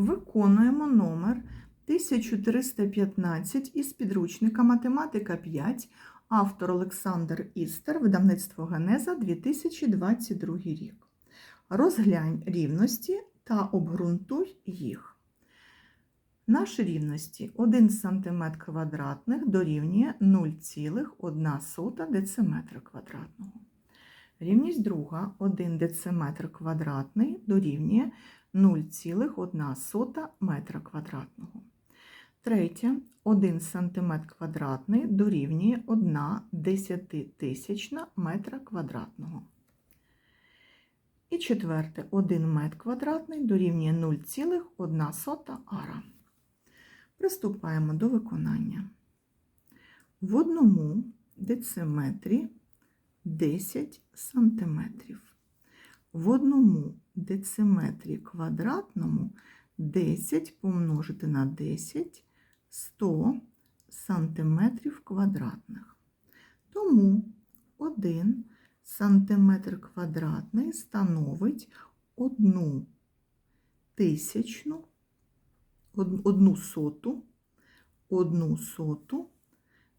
Виконуємо номер 1315 із підручника Математика 5, автор Олександр Істер, видавництво Генеза 2022 рік. Розглянь рівності та обґрунтуй їх. Наші рівності 1 см квадратних дорівнює 0,1 дециметра квадратного. Рівність друга 1 дециметр квадратний дорівнює 0,1 метра квадратного. Третє 1 см квадратний дорівнює 1 десятитисячна метра квадратного. І четверте 1 метр квадратний дорівнює 0,1 ара. Приступаємо до виконання. В одному дециметрі 10 сантиметрів. В одному дециметрі квадратному 10 помножити на 10 100 сантиметрів квадратних. Тому 1 сантиметр квадратний становить 1 тисячну, одну соту, одну соту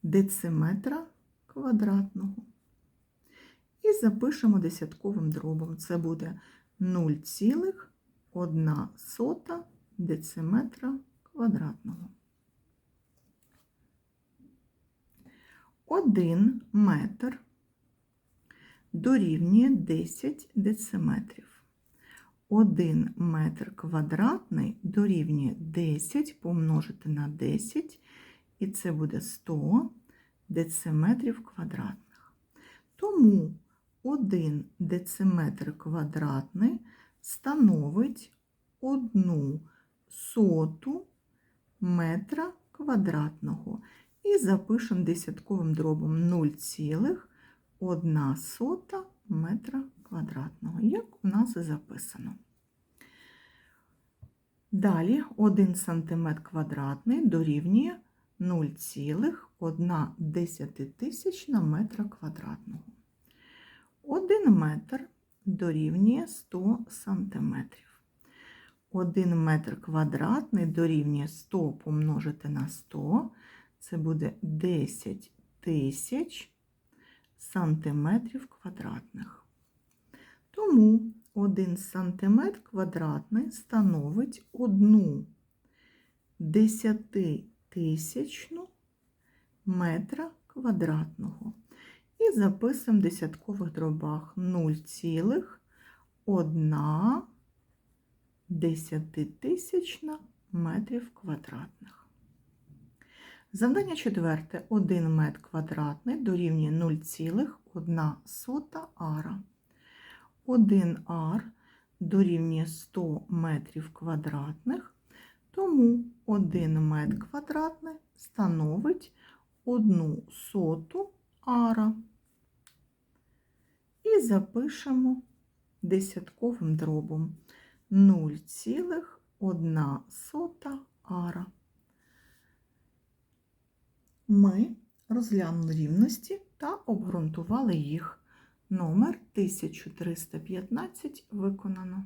дециметра квадратного. І запишемо десятковим дробом. Це буде 0,1 дециметра квадратного. 1 метр дорівнює 10 дециметрів. 1 метр квадратний дорівнює 10 помножити на 10, і це буде 100 дециметрів квадратних. Тому 1 дециметр квадратний становить 1 соту метра квадратного. І запишемо десятковим дробом 0,1 сота метра квадратного, як у нас і записано. Далі 1 см квадратний дорівнює 0,1 десятитисячна метра квадратного. 1 метр дорівнює 100 сантиметрів. 1 метр квадратний дорівнює 100 помножити на 100, це буде 10 тисяч сантиметрів квадратних. Тому 1 сантиметр квадратний становить 1 десятитисячну метра квадратного. І записуємо в десяткових дробах 0,1 десятитисячна метрів квадратних. Завдання четверте. 1 метр квадратний дорівнює 0,1 ара. 1 ар дорівнює 100 метрів квадратних, тому 1 метр квадратний становить 1 соту ара. Запишемо десятковим дробом 0,1 ара. Ми розглянули рівності та обґрунтували їх. Номер 1315 виконано.